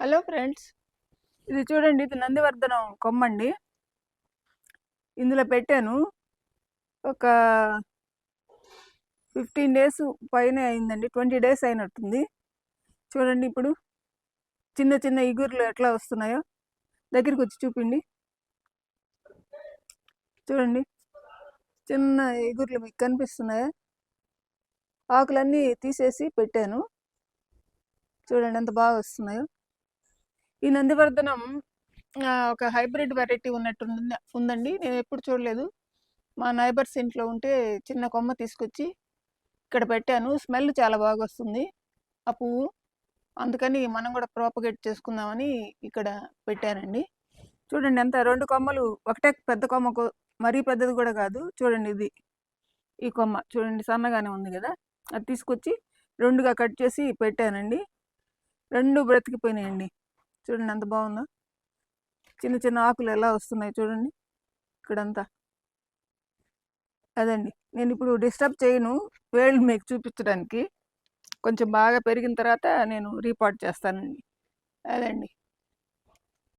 Hello friends ఇది చూడండి ఇది నందివర్ధనం కొమ్మండి. ఇందులో పెట్టాను. ఒక ఫిఫ్టీన్ డేస్ పైన అయిందండి ట్వంటీ డేస్ అయినట్టుంది. చూడండి ఇప్పుడు చిన్న చిన్న ఇగుర్లు ఎట్లా వస్తున్నాయో. దగ్గరికి వచ్చి చూపిండి. చూడండి చిన్న ఇగుర్లు మీకు కనిపిస్తున్నాయా? ఆకులన్నీ తీసేసి పెట్టాను. చూడండి ఎంత బాగా వస్తున్నాయో. ఈ నందివర్ధనం ఒక హైబ్రిడ్ వెరైటీ ఉన్నట్టు ఉందండి. నేను ఎప్పుడు చూడలేదు. మా నైబర్స్ ఇంట్లో ఉంటే చిన్న కొమ్మ తీసుకొచ్చి ఇక్కడ పెట్టాను. స్మెల్ చాలా బాగా వస్తుంది ఆ పువ్వు. అందుకని మనం కూడా ప్రాపగేట్ చేసుకుందామని ఇక్కడ పెట్టానండి. చూడండి ఎంత రెండు కొమ్మలు ఒకటే పెద్ద కొమ్మకు మరీ పెద్దది కూడా కాదు. చూడండి ఇది ఈ కొమ్మ చూడండి సన్నగానే ఉంది కదా. అది తీసుకొచ్చి రెండుగా కట్ చేసి పెట్టానండి. రెండు బ్రతికిపోయినాయండి. చూడండి ఎంత బాగుందో. చిన్న చిన్న ఆకులు ఎలా వస్తున్నాయి చూడండి. ఇక్కడంతా. అదండి. నేను ఇప్పుడు డిస్టర్బ్ చేయను. వేళ్ళు మీకు చూపించడానికి. కొంచెం బాగా పెరిగిన తర్వాత నేను రీపార్ట్ చేస్తానండి. అదండి.